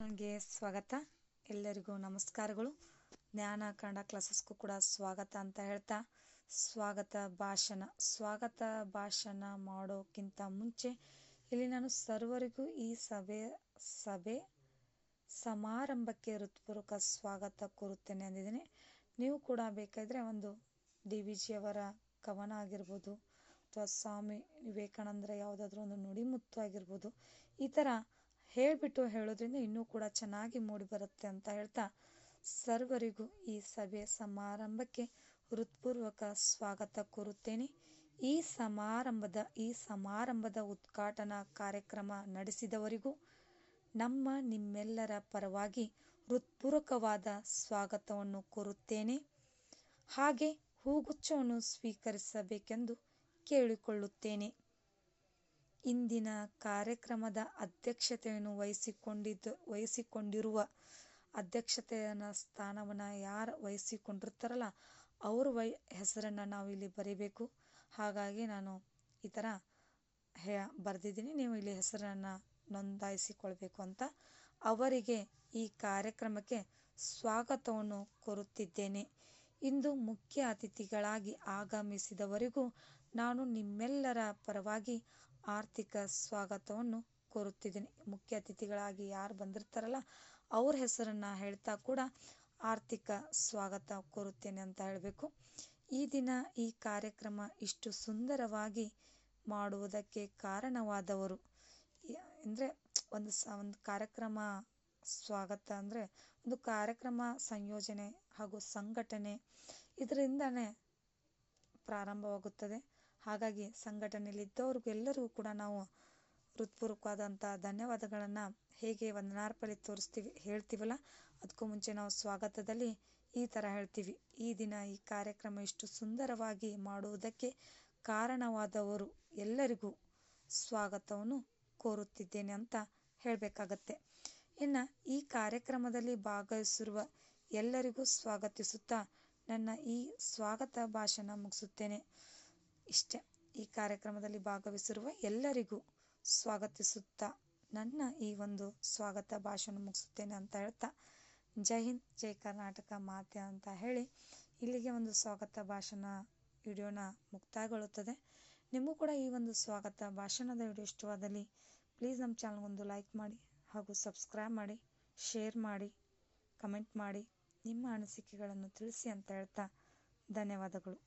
ಗೆ ಸ್ವಾಗತ. ಎಲ್ಲರಿಗೂ ನಮಸ್ಕಾರಗಳು. ಜ್ಞಾನ ಕನ್ನಡ ಕ್ಲಾಸಸ್ಗೂ ಕೂಡ ಸ್ವಾಗತ ಅಂತ ಹೇಳ್ತಾ ಸ್ವಾಗತ ಭಾಷಣ. ಸ್ವಾಗತ ಭಾಷಣ ಮಾಡೋಕ್ಕಿಂತ ಮುಂಚೆ ಇಲ್ಲಿ ನಾನು ಸರ್ವರಿಗೂ ಈ ಸಭೆ ಸಭೆ ಸಮಾರಂಭಕ್ಕೆ ಹೃತ್ಪೂರ್ವಕ ಸ್ವಾಗತ ಕೋರುತ್ತೇನೆ ಅಂದಿದ್ದೀನಿ. ನೀವು ಕೂಡ ಬೇಕಾದರೆ ಒಂದು ಡಿ ವಿ ಜಿಯವರ ಕವನ ಆಗಿರ್ಬೋದು ಅಥವಾ ಸ್ವಾಮಿ ವಿವೇಕಾನಂದರ ಯಾವುದಾದ್ರೂ ಒಂದು ನುಡಿಮುತ್ತು ಆಗಿರ್ಬೋದು ಈ ಥರ ಹೇಳಿಬಿಟ್ಟು ಹೇಳೋದ್ರಿಂದ ಇನ್ನೂ ಕೂಡ ಚೆನ್ನಾಗಿ ಮೂಡಿ ಬರುತ್ತೆ ಅಂತ ಹೇಳ್ತಾ ಸರ್ವರಿಗೂ ಈ ಸಭೆ ಸಮಾರಂಭಕ್ಕೆ ಹೃತ್ಪೂರ್ವಕ ಸ್ವಾಗತ ಕೋರುತ್ತೇನೆ. ಈ ಸಮಾರಂಭದ ಈ ಸಮಾರಂಭದ ಉದ್ಘಾಟನಾ ಕಾರ್ಯಕ್ರಮ ನಡೆಸಿದವರಿಗೂ ನಮ್ಮ ನಿಮ್ಮೆಲ್ಲರ ಪರವಾಗಿ ಹೃತ್ಪೂರ್ವಕವಾದ ಸ್ವಾಗತವನ್ನು ಕೋರುತ್ತೇನೆ. ಹಾಗೆ ಹೂಗುಚ್ಛವನ್ನು ಸ್ವೀಕರಿಸಬೇಕೆಂದು ಕೇಳಿಕೊಳ್ಳುತ್ತೇನೆ. ಇಂದಿನ ಕಾರ್ಯಕ್ರಮದ ಅಧ್ಯಕ್ಷತೆಯನ್ನು ವಹಿಸಿಕೊಂಡಿದ್ದು, ವಹಿಸಿಕೊಂಡಿರುವ ಅಧ್ಯಕ್ಷತೆಯನ್ನ ಸ್ಥಾನವನ್ನು ಯಾರು ವಹಿಸಿಕೊಂಡಿರ್ತಾರಲ್ಲ, ಅವ್ರ ವೈ ಹೆಸರನ್ನು ನಾವು ಇಲ್ಲಿ ಬರೀಬೇಕು. ಹಾಗಾಗಿ ನಾನು ಈ ಥರ ಹೇ, ಬರೆದಿದ್ದೀನಿ. ನೀವು ಇಲ್ಲಿ ಹೆಸರನ್ನು ನೋಂದಾಯಿಸಿಕೊಳ್ಬೇಕು ಅಂತ ಅವರಿಗೆ ಈ ಕಾರ್ಯಕ್ರಮಕ್ಕೆ ಸ್ವಾಗತವನ್ನು ಕೋರುತ್ತಿದ್ದೇನೆ. ಇಂದು ಮುಖ್ಯ ಅತಿಥಿಗಳಾಗಿ ಆಗಮಿಸಿದವರಿಗೂ ನಾನು ನಿಮ್ಮೆಲ್ಲರ ಪರವಾಗಿ ಆರ್ಥಿಕ ಸ್ವಾಗತವನ್ನು ಕೋರುತ್ತಿದ್ದೇನೆ. ಮುಖ್ಯ ಅತಿಥಿಗಳಾಗಿ ಯಾರು ಬಂದಿರ್ತಾರಲ್ಲ, ಅವ್ರ ಹೆಸರನ್ನು ಹೇಳ್ತಾ ಕೂಡ ಆರ್ಥಿಕ ಸ್ವಾಗತ ಕೋರುತ್ತೇನೆ ಅಂತ ಹೇಳಬೇಕು. ಈ ದಿನ ಈ ಕಾರ್ಯಕ್ರಮ ಇಷ್ಟು ಸುಂದರವಾಗಿ ಮಾಡುವುದಕ್ಕೆ ಕಾರಣವಾದವರು ಅಂದರೆ ಒಂದು ಸ, ಒಂದು ಕಾರ್ಯಕ್ರಮ ಸ್ವಾಗತ ಅಂದರೆ ಒಂದು ಕಾರ್ಯಕ್ರಮ ಸಂಯೋಜನೆ ಹಾಗೂ ಸಂಘಟನೆ ಇದರಿಂದನೇ ಪ್ರಾರಂಭವಾಗುತ್ತದೆ. ಹಾಗಾಗಿ ಸಂಘಟನೆಯಲ್ಲಿದ್ದವ್ರಿಗೆಲ್ಲರಿಗೂ ಕೂಡ ನಾವು ಹೃತ್ಪೂರ್ವಕವಾದಂಥ ಧನ್ಯವಾದಗಳನ್ನು ಹೇಗೆ ವಂದನಾರ್ಪಣೆ ತೋರಿಸ್ತೀವಿ, ಹೇಳ್ತೀವಲ್ಲ? ಅದಕ್ಕೂ ಮುಂಚೆ ನಾವು ಸ್ವಾಗತದಲ್ಲಿ ಈ ಥರ ಹೇಳ್ತೀವಿ. ಈ ದಿನ ಈ ಕಾರ್ಯಕ್ರಮ ಇಷ್ಟು ಸುಂದರವಾಗಿ ಮಾಡುವುದಕ್ಕೆ ಕಾರಣವಾದವರು ಎಲ್ಲರಿಗೂ ಸ್ವಾಗತವನ್ನು ಕೋರುತ್ತಿದ್ದೇನೆ ಅಂತ ಹೇಳಬೇಕಾಗತ್ತೆ. ಇನ್ನು ಈ ಕಾರ್ಯಕ್ರಮದಲ್ಲಿ ಭಾಗವಹಿಸಿರುವ ಎಲ್ಲರಿಗೂ ಸ್ವಾಗತಿಸುತ್ತಾ ನನ್ನ ಈ ಸ್ವಾಗತ ಭಾಷಣ ಮುಗಿಸುತ್ತೇನೆ. ಇಷ್ಟೇ. ಈ ಕಾರ್ಯಕ್ರಮದಲ್ಲಿ ಭಾಗವಹಿಸಿರುವ ಎಲ್ಲರಿಗೂ ಸ್ವಾಗತಿಸುತ್ತಾ ನನ್ನ ಈ ಒಂದು ಸ್ವಾಗತ ಭಾಷಣ ಮುಗಿಸುತ್ತೇನೆ ಅಂತ ಹೇಳ್ತಾ ಜೈ ಹಿಂದ್, ಜೈ ಕರ್ನಾಟಕ ಮಾತೆ ಅಂತ ಹೇಳಿ ಇಲ್ಲಿಗೆ ಒಂದು ಸ್ವಾಗತ ಭಾಷಣ ವಿಡಿಯೋನ ಮುಕ್ತಾಯಗೊಳ್ಳುತ್ತದೆ. ನಿಮಗೂ ಕೂಡ ಈ ಒಂದು ಸ್ವಾಗತ ಭಾಷಣದ ವಿಡಿಯೋ ಇಷ್ಟವಾದಲ್ಲಿ ಪ್ಲೀಸ್ ನಮ್ಮ ಚಾನಲ್ಗೊಂದು ಲೈಕ್ ಮಾಡಿ ಹಾಗೂ ಸಬ್ಸ್ಕ್ರೈಬ್ ಮಾಡಿ, ಶೇರ್ ಮಾಡಿ, ಕಮೆಂಟ್ ಮಾಡಿ, ನಿಮ್ಮ ಅನಿಸಿಕೆಗಳನ್ನು ತಿಳಿಸಿ ಅಂತ ಹೇಳ್ತಾ ಧನ್ಯವಾದಗಳು.